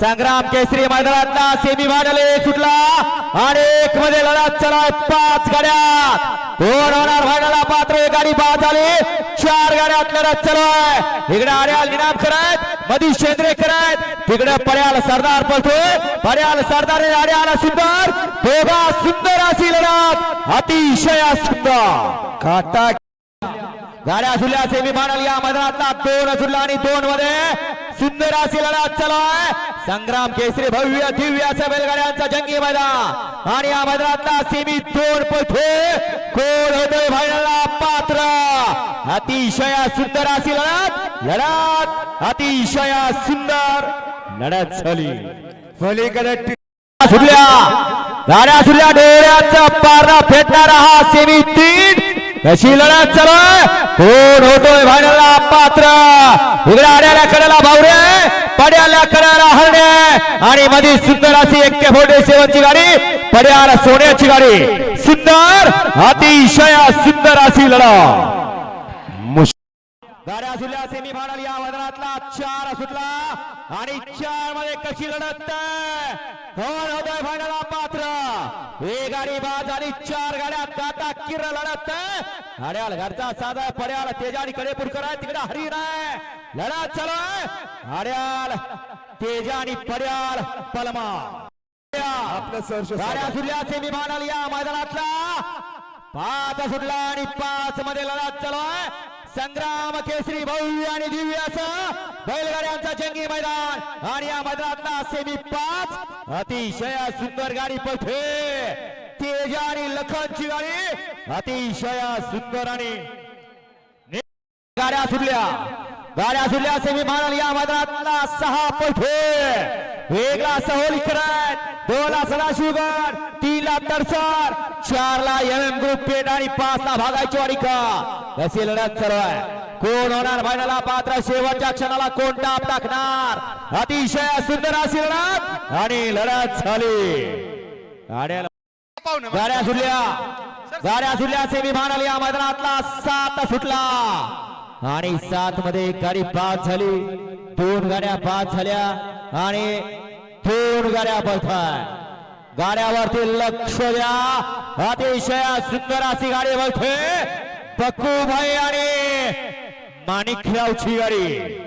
संग्राम केसरी मैदानातला semi final एक सुटला. आणि एक मध्ये लढत चला पाच गाड्या. कोण होणार फायनलला पात्र एक गाडी पाच आली चार गाड्यात लढत चालू इकडे आर्याल निनाम करत मधी शेंद्रे करत तिकडे पर्याल सरदार पळतोय पड्याल सरदार आणि आर्याला सुंदर. दोघा सुंदर अशी लढत. अतिशय सुंदर. काटा गाड्या झुल्या सेमी फायनल या मैदानातला दोन झुला आणि दोन मध्ये सुंदर अशी लढा चालाय संग्राम केसरी भव्य दिव्य असा बैलगाड्यांचा जंगी मैदान. आणि या मैदानातला सेमी दोन पळतो कोण होतोय फायनलला पात्र. अतिशय सुंदर अशी लढत. लढत अतिशय सुंदर. लढत झाली. फलीकडे सुटल्या गाड्या सुटल्या डोळ्याचा पारा फेटणारा हा सेमी तीन. कशी लढत चालू कोण होतोय फायनलला पात्र. उघड्या आड्याला कडेला भावरे पड्याला कडेला हरणे आणि मध्ये सुंदर अशी एक्के फोर्टी सेवनची गाडी पड्याला सोन्याची गाडी. सुंदर अतिशय सुंदर अशी लढा गाड्या सुटल्या सेमी फायनल या मैदानातला चार सुटला. आणि चारमध्ये कशी लढत कोण होतोय फायनलला पात्र? एक गाडी बाद झाली चार गाड्या काटा किर लढत गाड्याल घरचा साधा पड्याल तेजानी कडेपूरकर आहे तिकडे हरिण आहे. लढत चालू आहे. गाड्याल तेजा आणि पड्याल पलमा गाड्या सुटल्या सेमी फायनल या मैदानातला. पाच सुटला आणि पाच मध्ये लढत चालू आहे. संग्राम केसरी भव्य आणि दिव्य असं बैलगाड्यांचा जंगी मैदान. आणि या मैदानातला सेमी पाच अतिशय सुंदर गाडी पळते तेजा आणि लखनची गाडी अतिशय सुंदर आणि गाड्या सुटल्या. गाड्या सुटल्या सेमी फायनल या मैदानातला सहा पैठे. एकला सहोली करत दोनला सदाशिवगड तीनला तरसर चारला एम एम ग्रुप पेट आणि पाचला भागायची वाडी का. अशी लढत सर्व आहे कोण होणार फायनला पात्र शेवटच्या क्षणाला कोण टाप टाकणार? अतिशय सुंदर अशी लढत आणि लढत झाली. गाड्या सुटल्या. गाड्या सुटल्या. सेमी फायनल या मैदानातला सात सुटला. आणि सात मध्ये एक गाडी पाच झाली. दोन गाड्या पाच झाल्या. आणि दोन गाड्या पळताय गाड्यावरती लक्ष द्या. अतिशय सुंदर अशी गाडी बघते पक्कू भाई आणि माणिकरावची गाडी